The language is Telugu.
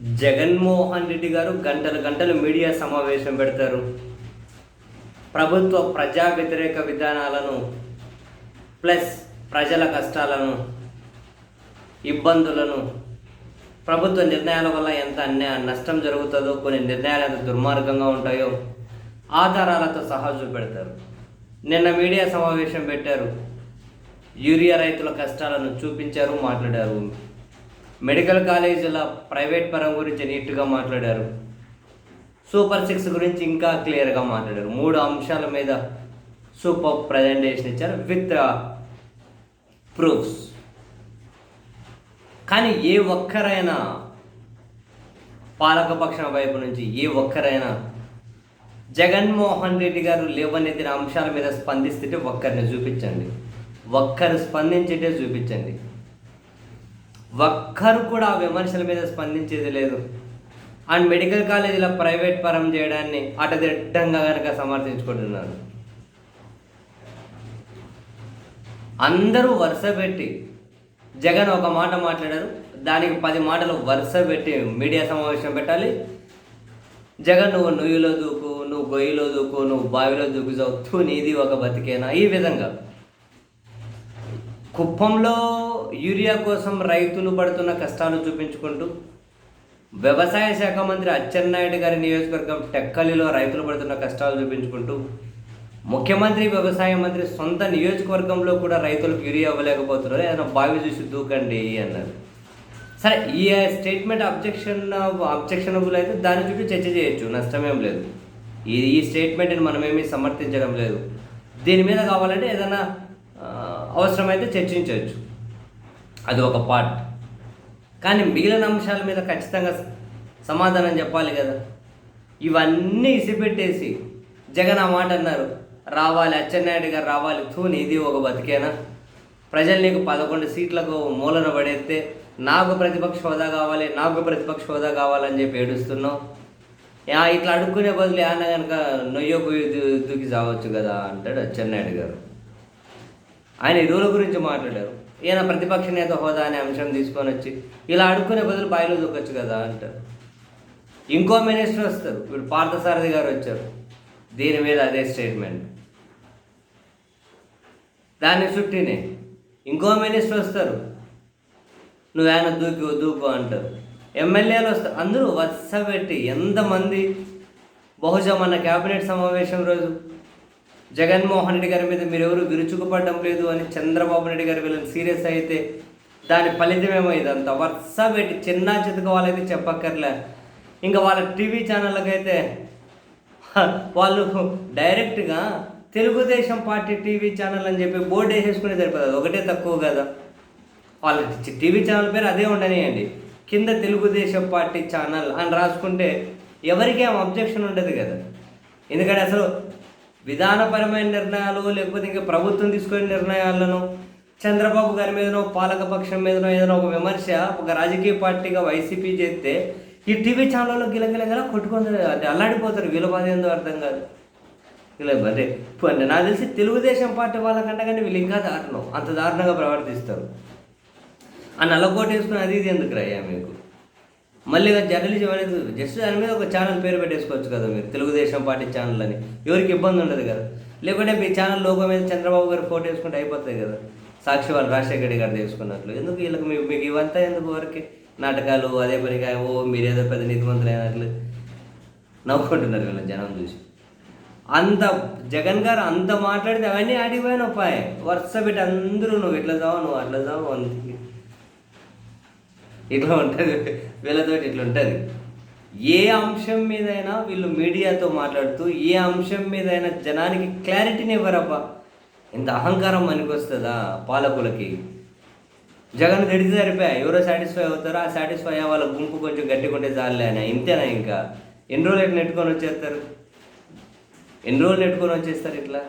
జగన్మోహన్ రెడ్డి గారు గంటలు గంటలు మీడియా సమావేశం పెడతారు. ప్రభుత్వ ప్రజా వ్యతిరేక విధానాలను ప్లస్ ప్రజల కష్టాలను ఇబ్బందులను ప్రభుత్వ నిర్ణయాల వల్ల ఎంత అన్యాయ నష్టం జరుగుతుందో కొన్ని నిర్ణయాలు ఎంత దుర్మార్గంగా ఉంటాయో ఆధారాలతో సహా చూపెడతారు. నిన్న మీడియా సమావేశం పెట్టారు. యూరియా రైతుల కష్టాలను చూపించారు మాట్లాడారు. మెడికల్ కాలేజీల ప్రైవేట్ పరం గురించి నీట్గా మాట్లాడారు. సూపర్ సిక్స్ గురించి ఇంకా క్లియర్గా మాట్లాడారు. మూడు అంశాల మీద సూపర్ ప్రజెంటేషన్ ఇచ్చారు విత్ ప్రూఫ్స్. కానీ ఏ ఒక్కరైనా పాలకపక్షం వైపు నుంచి ఏ ఒక్కరైనా జగన్మోహన్ రెడ్డి గారు లేవనెత్తిన అంశాల మీద స్పందిస్తుంటే ఒక్కరిని చూపించండి. ఒక్కరు స్పందించేటే చూపించండి. ఒక్కరు కూడా ఆ విమర్శల మీద స్పందించేది లేదు. అండ్ మెడికల్ కాలేజీల ప్రైవేట్ పరం చేయడాన్ని అటదిడ్డంగా కనుక సమర్థించుకుంటున్నారు. అందరూ వరుస పెట్టి జగన్ ఒక మాట మాట్లాడారు. దానికి పది మాటలు వరుస పెట్టి మీడియా సమావేశం పెట్టాలి. జగన్ నువ్వు నుయ్యిలో దూకు నువ్వు గొయ్యిలో దూకు నువ్వు బావిలో దూకు చదువుతూ నీది ఒక బతికేనా? ఈ విధంగా. కుప్పంలో యూరియా కోసం రైతులు పడుతున్న కష్టాలు చూపించుకుంటూ వ్యవసాయ శాఖ మంత్రి అచ్చెన్నాయుడు గారి నియోజకవర్గం టెక్కలిలో రైతులు పడుతున్న కష్టాలు చూపించుకుంటూ ముఖ్యమంత్రి వ్యవసాయ మంత్రి సొంత నియోజకవర్గంలో కూడా రైతులకు యూరియా ఇవ్వలేకపోతున్నారు. ఏదైనా బావి చూసి దూకండి అన్నారు. సరే ఈ స్టేట్మెంట్ అబ్జెక్షన్ అబ్జెక్షనబుల్ అయితే దాని చుట్టూ చర్చ చేయొచ్చు. నష్టమేం లేదు. ఈ ఈ స్టేట్మెంట్ని మనమేమీ సమర్థించడం లేదు. దీని మీద కావాలంటే ఏదైనా అవసరమైతే చర్చించవచ్చు. అది ఒక పార్ట్ కానీ మిగిలిన అంశాల మీద ఖచ్చితంగా సమాధానం చెప్పాలి కదా. ఇవన్నీ ఇసిపెట్టేసి జగన్ ఆ మాట అన్నారు. రావాలి అచ్చెన్నాయుడు గారు రావాలి తూని ఇది ఒక బతికేనా? ప్రజలు నీకు పదకొండు సీట్లకు మూలన పడేస్తే నాకు ప్రతిపక్ష హోదా కావాలి నాకు ప్రతిపక్ష హోదా కావాలని చెప్పి ఏడుస్తున్నావు? యా, ఇట్లా అడుక్కునే బదులు ఏమన్నా కనుక నొయ్యో దూకి చావచ్చు కదా అంటాడు అచ్చెన్నాయుడు గారు. ఆయన ఎరువుల గురించి మాట్లాడారు. ఈయన ప్రతిపక్ష నేత హోదా అనే అంశం తీసుకొని వచ్చి ఇలా అడుక్కునే బదులు బాయిలో దూకొచ్చు కదా అంటారు. ఇంకో మినిస్టర్ వస్తారు. ఇప్పుడు పార్థసారథి గారు వచ్చారు. దీని మీద అదే స్టేట్మెంట్ దాన్ని చుట్టినే. ఇంకో మినిస్టర్ వస్తారు. నువ్వేనా దూకి దూకు అంటారు. ఎమ్మెల్యేలు వస్తారు. అందరూ వరుస పెట్టి ఎంతమంది బహుశా మన క్యాబినెట్ సమావేశం రోజు జగన్మోహన్ రెడ్డి గారి మీద మీరెవరు విరుచుకుపడడం లేదు అని చంద్రబాబు నాయుడు గారు వీళ్ళని సీరియస్ అయితే దాని ఫలితమేమో ఇదంతా. వరుస పెట్టి చిన్న చితక వాళ్ళైతే చెప్పక్కర్లే. ఇంకా వాళ్ళ టీవీ ఛానళ్ళకైతే అయితే వాళ్ళు డైరెక్ట్గా తెలుగుదేశం పార్టీ టీవీ ఛానల్ అని చెప్పి బోర్డు వేసేసుకునే సరిపోతుంది ఒకటే తక్కువ కదా. వాళ్ళ టీవీ ఛానల్ పేరు అదే ఉండనియండి. కింద తెలుగుదేశం పార్టీ ఛానల్ అని రాసుకుంటే ఎవరికి అబ్జెక్షన్ ఉండదు కదా. ఎందుకంటే అసలు విధానపరమైన నిర్ణయాలు లేకపోతే ఇంకా ప్రభుత్వం తీసుకునే నిర్ణయాలను చంద్రబాబు గారి మీదనో పాలకపక్షం మీదనో ఏదైనా ఒక విమర్శ ఒక రాజకీయ పార్టీగా వైసీపీ చేస్తే ఈ టీవీ ఛానల్లో గిలగిలగల కొట్టుకొని అల్లాడిపోతారు. వీళ్ళ బాధ ఏందో అర్థం కాదు. ఇలా అంటే అంటే నాకు తెలిసి తెలుగుదేశం పార్టీ వాళ్ళకంటే కానీ వీళ్ళు ఇంకా దారుణం. అంత దారుణంగా ప్రవర్తిస్తారు. ఆ నల్లకోట వేసుకుని అది ఇది ఎందుకు రయ్యా మీకు? మళ్ళీ జర్నలిజం అనేది జస్ట్ దాని మీద ఒక ఛానల్ పేరు పెట్టేసుకోవచ్చు కదా మీరు తెలుగుదేశం పార్టీ ఛానల్ అని. ఎవరికి ఇబ్బంది ఉండదు కదా. లేకుంటే మీ ఛానల్ లోగో మీద చంద్రబాబు గారు ఫోటో వేసుకుంటే అయిపోతాయి కదా. సాక్షి వాళ్ళు రాజశేఖర్ గారు తీసుకున్నట్లు ఎందుకు వీళ్ళకి మీ- మీకు ఇవంతా ఎందుకు వరకు? నాటకాలు అదే పనిగా ఓ మీరేదో పెద్ద నీతిమంతులు అయినట్లు నవ్వుకుంటున్నారు వీళ్ళ జనం చూసి. అంత జగన్ గారు అంత మాట్లాడితే అవన్నీ ఆడిపోయాను పాయ్ వరుస పెట్టి అందరూ నువ్వు ఇట్లా చావు నువ్వు అట్లా చావు అంతే ఇట్లా ఉంటుంది. వీళ్ళతో ఇట్లా ఉంటుంది. ఏ అంశం మీదైనా వీళ్ళు మీడియాతో మాట్లాడుతూ ఏ అంశం మీదైనా జనానికి క్లారిటీని ఇవ్వరబ్బా. ఇంత అహంకారం పనికొస్తుందా పాలకులకి? జగన్ గడితే సరిపోయా? ఎవరో సాటిస్ఫై అవుతారో ఆ సాటిస్ఫై అయ్యే వాళ్ళ గుంపు కొంచెం గట్టిగా ఉంటే చాలే అని ఇంతేనా ఇంకా? ఎన్ని రోజులు ఎట్లా నెట్టుకొని వచ్చేస్తారు? ఎన్ని రోజులు నెట్టుకొని వచ్చేస్తారు ఇట్లా?